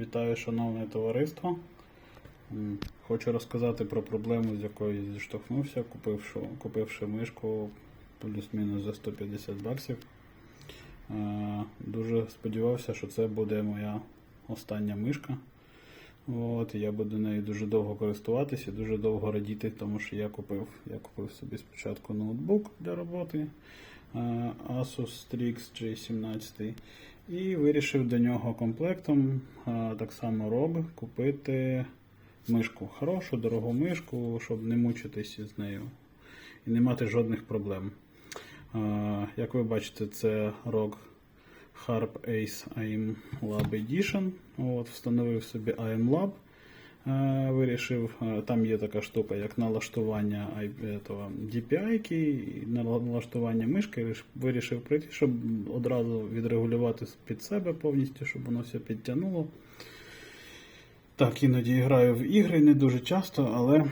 Вітаю, шановне товариство. Хочу розказати про проблему, з якою зіштовхнувся, купивши, купивши мишку плюс-мінус за 150 баксів. Е, Дуже сподівався, що це буде моя остання мишка. От, я буду нею дуже довго користуватися і дуже довго радіти, тому що я купив, я купив собі спочатку ноутбук для роботи Asus Strix J17 і вирішив до нього комплектом, е, так само ROG, купити мишку. Хорошу, дорогу мишку, щоб не мучитися з нею і не мати жодних проблем. Е, Як ви бачите, це ROG Harp Ace AIM Lab Edition. От, встановив собі AIM Lab. Е, Вирішив, е, там є така штука, як налаштування ай- DPI і налаштування мишки. Вирішив прийти, щоб одразу відрегулювати під себе повністю, щоб воно все підтягнуло. Так, іноді граю в ігри не дуже часто, але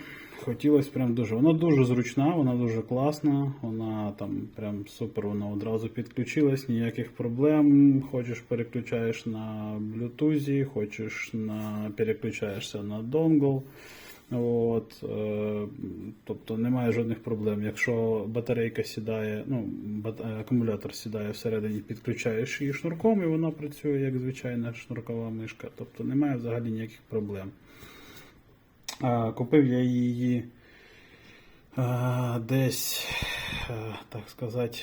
хотілося прям дуже. Вона дуже зручна, вона дуже класна, вона там прям супер, вона одразу підключилась, ніяких проблем. Хочеш переключаєш на Bluetooth, хочеш на переключаєшся на донгл. От, е, тобто немає жодних проблем. Якщо батарейка сідає, ну, бат- е, акумулятор сідає всередині, підключаєш її шнурком, і вона працює як звичайна шнуркова мишка. Тобто немає взагалі ніяких проблем. А, Купив я її десь, так сказати,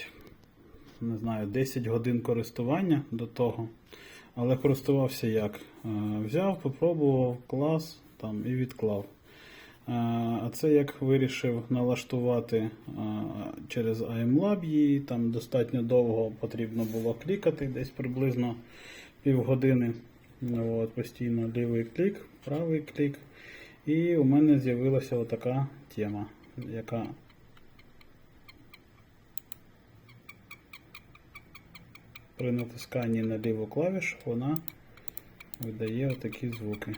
не знаю, 10 годин користування до того. Але користувався як? Взяв, попробував клас там, і відклав. А, це як вирішив налаштувати через IMLab її, там достатньо довго потрібно було клікати, десь приблизно півгодини. От, постійно лівий клік, правий клік. І у мене з'явилася отака тема, яка при натисканні на ліву клавішу вона видає отакі звуки.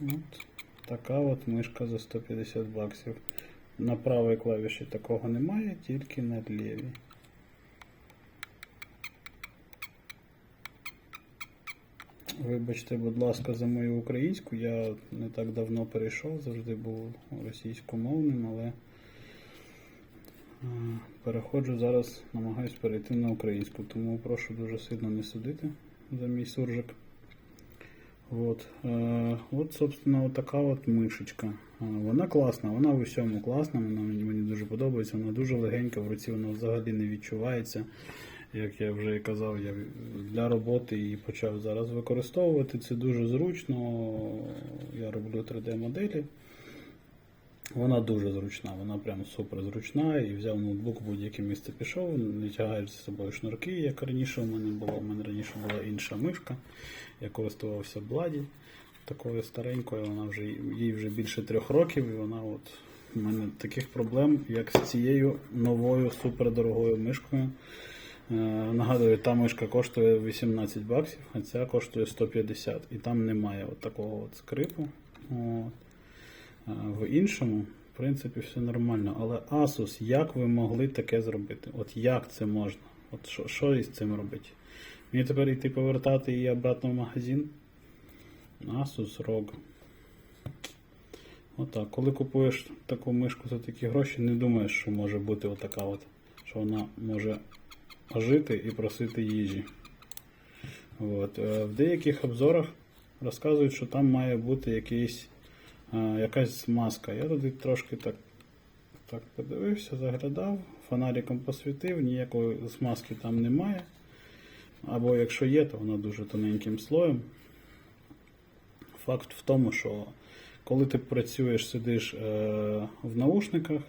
От така от мишка за 150 баксів. На правій клавіші такого немає, тільки на лівій. Вибачте, будь ласка, за мою українську. Я не так давно перейшов, завжди був російськомовним, але е, переходжу зараз, намагаюсь перейти на українську, тому прошу дуже сильно не судити за мій суржик. От, е, от, собственно, от така от мишечка. Е, Вона класна, вона в усьому класна, вона мені, мені дуже подобається, вона дуже легенька, в руці вона взагалі не відчувається. Як я вже і казав, я для роботи її почав зараз використовувати. Це дуже зручно. Я роблю 3D-моделі. Вона дуже зручна, вона прям супер зручна. І взяв ноутбук будь-яке місце пішов, не тягаєш з собою шнурки, як раніше у мене було. У мене раніше була інша мишка. Я користувався Бладі, такою старенькою, вона вже їй вже більше трьох років, і вона от у мене таких проблем, як з цією новою супердорогою мишкою. Е, Нагадую, та мишка коштує 18 баксів, а ця коштує 150. І там немає от такого от скрипу. От. Е, В іншому, в принципі, все нормально. Але Asus, як ви могли таке зробити? От як це можна? От що, із цим робити? Мені тепер йти повертати її обратно в магазин. Asus ROG. Отак. Коли купуєш таку мишку за такі гроші, не думаєш, що може бути отака от, що вона може жити і просити їжі. От. е, В деяких обзорах розказують, що там має бути якийсь, е, якась маска. Я туди трошки так, так подивився, заглядав, фонариком посвітив, ніякої смазки там немає. Або якщо є, то вона дуже тоненьким слоєм. Факт в тому, що коли ти працюєш, сидиш е, в наушниках,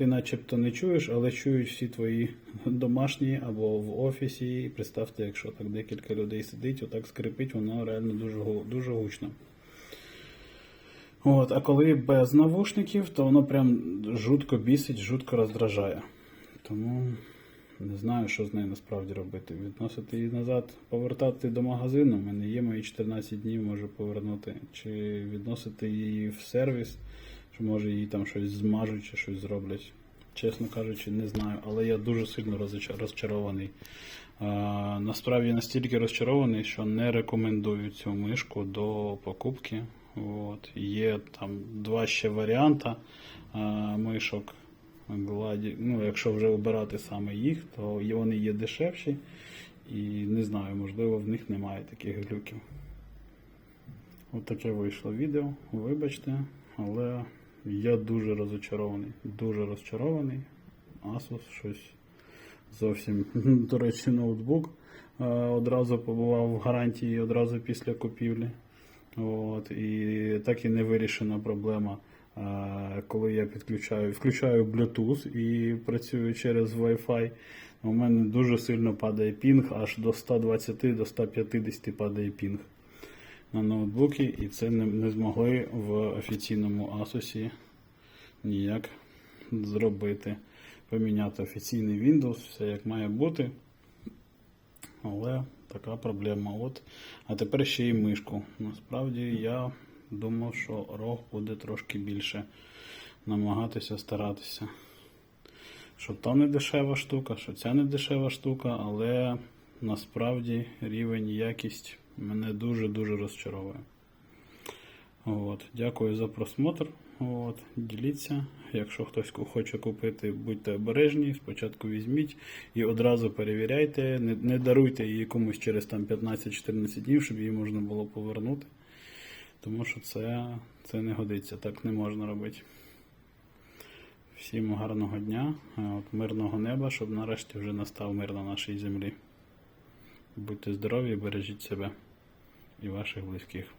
ти начебто не чуєш, але чують всі твої домашні або в офісі. І представте, якщо так декілька людей сидить, отак скрипить, воно реально дуже, дуже гучно. От, а коли без навушників, то воно прям жутко бісить, жутко роздражає. Тому не знаю, що з нею насправді робити. Відносити її назад, повертати до магазину. У мене є мої 14 днів, можу повернути. Чи відносити її в сервіс, може їй там щось змажуть чи щось зроблять. чесно кажучи, не знаю, але я дуже сильно розчарований. Насправді настільки розчарований, що не рекомендую цю мишку до покупки. От. Є там два ще варіанти мишок. Ну, якщо вже обирати саме їх, то вони є дешевші. І не знаю, можливо, в них немає таких глюків. От таке вийшло відео. Вибачте, але я дуже розочарований. Дуже розчарований. Asus щось зовсім. До речі, ноутбук е, одразу побував в гарантії одразу після купівлі. От, і так і не вирішена проблема. е, Коли я підключаю, включаю Bluetooth і працюю через Wi-Fi, у мене дуже сильно падає пінг, аж до 120 до 150 падає пінг на ноутбуки, і це не, не змогли в офіційному Asus ніяк зробити. Поміняти офіційний Windows, все як має бути. Але така проблема. От. А тепер ще й мишку. Насправді я думав, що рог буде трошки більше намагатися старатися. Що то не дешева штука, що ця не дешева штука, але насправді рівень якість мене дуже-дуже розчаровує. От. Дякую за просмотр. От. Діліться. Якщо хтось хоче купити, будьте обережні, спочатку візьміть і одразу перевіряйте. Не, не даруйте її комусь через там 15-14 днів, щоб її можна було повернути. Тому що це, це не годиться, так не можна робити. Всім гарного дня, от, мирного неба, щоб нарешті вже настав мир на нашій землі. Будьте здорові, бережіть себе і ваших близьких.